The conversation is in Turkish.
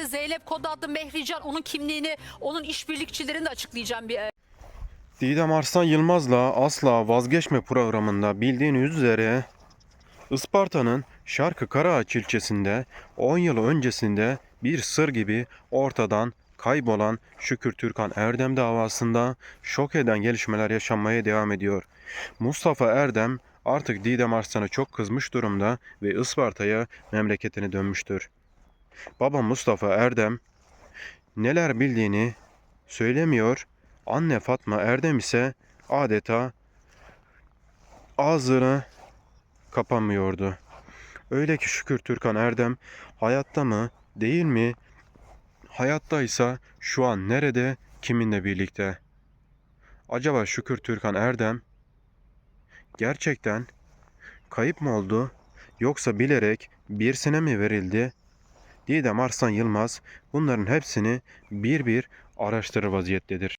size Zeynep Kod adlı Mehrican onun kimliğini, onun işbirlikçilerini de açıklayacağım bir Didem Arslan Yılmaz'la asla vazgeçme programında bildiğiniz üzere Isparta'nın Şarkı Karaağaç ilçesinde 10 yıl öncesinde bir sır gibi ortadan kaybolan Şükür Türkan Erdem davasında şok eden gelişmeler yaşanmaya devam ediyor. Mustafa Erdem artık Didem Arslan'a çok kızmış durumda ve Isparta'ya memleketine dönmüştür. Baba Mustafa Erdem neler bildiğini söylemiyor Anne Fatma Erdem ise adeta ağzını kapamıyordu. Öyle ki şükür Türkan Erdem hayatta mı değil mi? Hayattaysa şu an nerede kiminle birlikte? Acaba şükür Türkan Erdem gerçekten kayıp mı oldu yoksa bilerek birisine mi verildi? Didem Arslan Yılmaz bunların hepsini bir bir araştırır vaziyettedir.